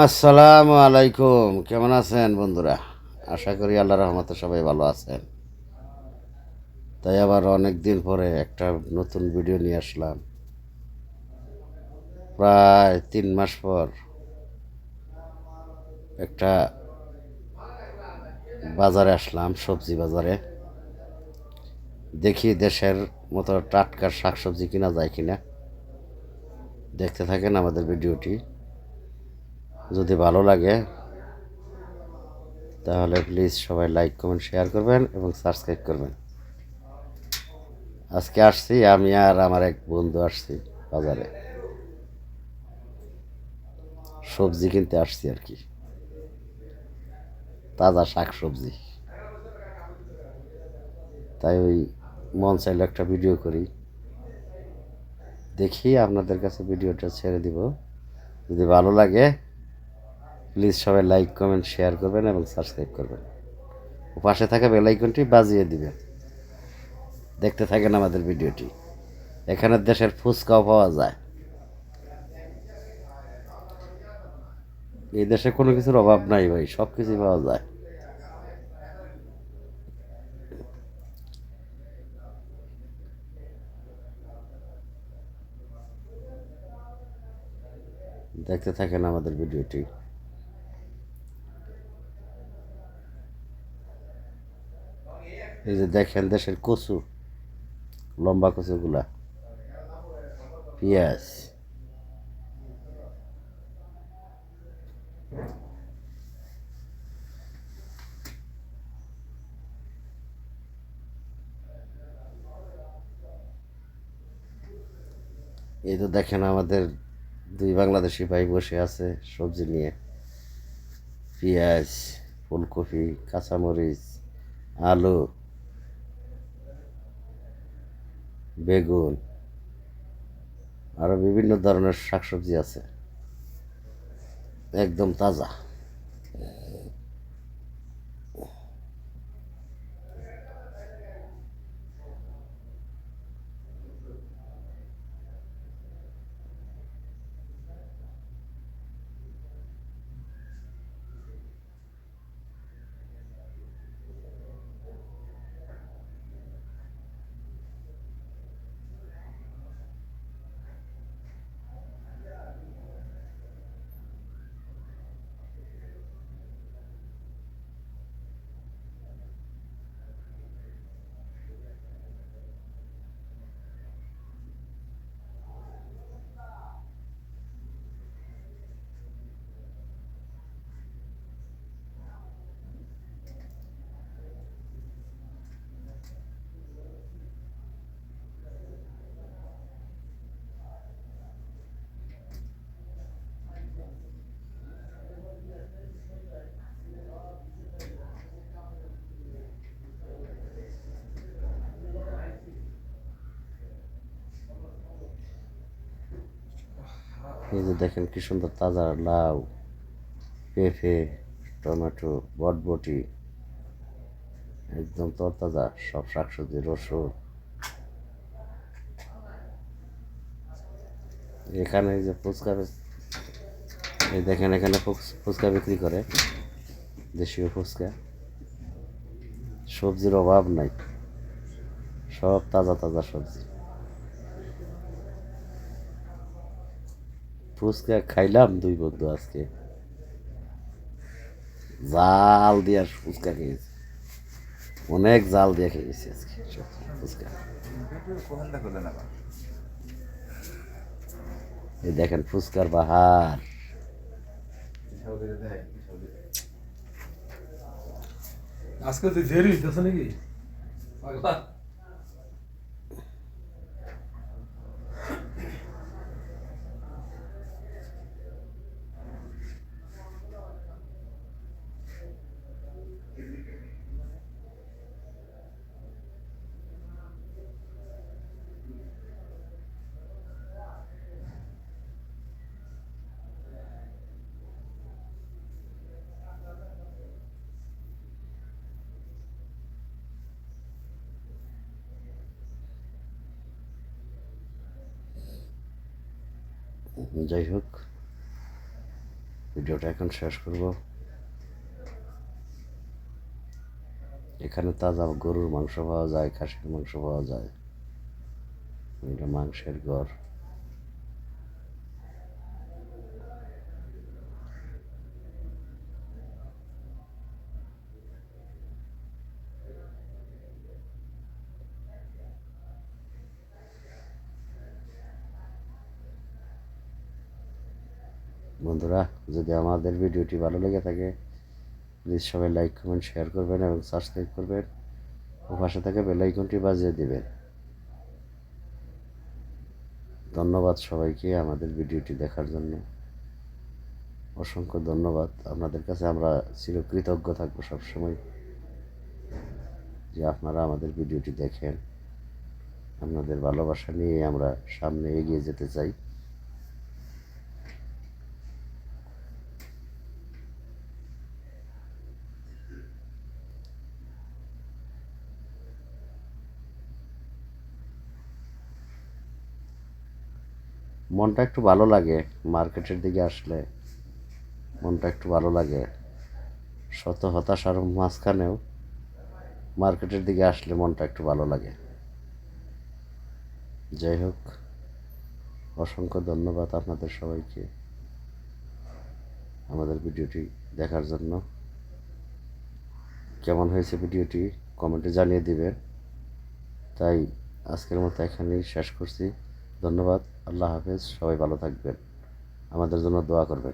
আসসালামু আলাইকুম। কেমন আছেন বন্ধুরা? আশা করি আল্লাহ রহমতে সবাই ভালো আছেন। তাই আবার অনেক দিন পরে একটা নতুন ভিডিও নিয়ে আসলাম। প্রায় তিন মাস পর একটা বাজারে আসলাম, সবজি বাজারে। দেখি দেশের মতো টাটকা শাকসবজি কিনা যায় কিনা। দেখতে থাকেন আমাদের ভিডিওটি। যদি ভালো লাগে, তাহলে প্লিজ সবাই লাইক কমেন্ট শেয়ার করবেন এবং সাবস্ক্রাইব করবেন। আজকে আসছি, আমি আর আমার এক বন্ধু আসছি বাজারে। সবজি কিনতে আসছি আর কি। তাজা শাক সবজি তাই ওই মন চাইলে একটা ভিডিও করি। দেখি আপনাদের কাছে ভিডিওটা ছেড়ে দিব। যদি ভালো লাগে প্লিজ সবাই লাইক, কমেন্ট, শেয়ার করবেন এবং সাবস্ক্রাইব করবেন। পাশে থাকা বেলাইকনটি বাজিয়ে দিবেন। দেখতে থাকেন আমাদের ভিডিওটি। এখানে দেশের ফুচকাও পাওয়া যায়। এই দেশে কোনো কিছুর অভাব নাই ভাই, সব কিছুই পাওয়া যায়। দেখতে থাকেন আমাদের ভিডিওটি। এই যে দেখেন দেশের কচু, লম্বা কচুগুলা। পেঁয়াজ। এই তো দেখেন আমাদের দুই বাংলাদেশি ভাই বসে আছে সবজি নিয়ে। পেঁয়াজ, ফুলকপি, কাঁচামরিচ, আলু। বেগুন আরও বিভিন্ন ধরনের শাকসবজি আছে। একদম তাজা। এই যে দেখেন কি সুন্দর তাজা লাউ, পেঁপে, টমেটো, বটবটি, একদম তরতাজা, সব শাকসবজি, রসুন। এখানে যে ফুচকা এই দেখেন এখানে ফুচ- ফুচকা বিক্রি করে, দেশীয় ফুচকা। সবজির অভাব নাই, সব তাজা তাজা সবজি। ফুচকা খাইলাম দুই বন্ধু আজকে। জাল দিয়ে ফুচকা খেয়েছি। অনেক জাল দিয়ে খেয়েছি আজকে ফুচকা। এই দেখেন ফুচকার বাহার। আজকে তুই দেরি হইতেছে নাকি? যাই হোক, ভিডিওটা এখন শেষ করব। এখানে তাজা গরুর মাংস পাওয়া যায়, খাসির মাংস পাওয়া যায়। এটা মাংসের ঘর। বন্ধুরা, যদি আমাদের ভিডিওটি ভালো লেগে থাকে প্লিজ সবাই লাইক কমেন্ট শেয়ার করবেন এবং সাবস্ক্রাইব করবেন ও পাশে থেকে বেলাইকনটি বাজিয়ে দেবেন। ধন্যবাদ সবাইকে আমাদের ভিডিওটি দেখার জন্য। অসংখ্য ধন্যবাদ। আপনাদের কাছে আমরা চিরকৃতজ্ঞ থাকব সবসময় যে আপনারা আমাদের ভিডিওটি দেখেন। আপনাদের ভালোবাসা নিয়ে আমরা সামনে এগিয়ে যেতে চাই। মনটা একটু ভালো লাগে, মার্কেটের দিকে আসলে মনটা একটু ভালো লাগে। শত হতাশার মাঝখানেও মার্কেটের দিকে আসলে মনটা একটু ভালো লাগে। যাই হোক, অসংখ্য ধন্যবাদ আপনাদের সবাইকে আমাদের ভিডিওটি দেখার জন্য। কেমন হয়েছে ভিডিওটি কমেন্টে জানিয়ে দিবেন। তাই আজকের মতো এখানেই শেষ করছি। ধন্যবাদ। আল্লাহ হাফেজ সবাই ভালো থাকবেন। আমাদের জন্য দোয়া করবেন।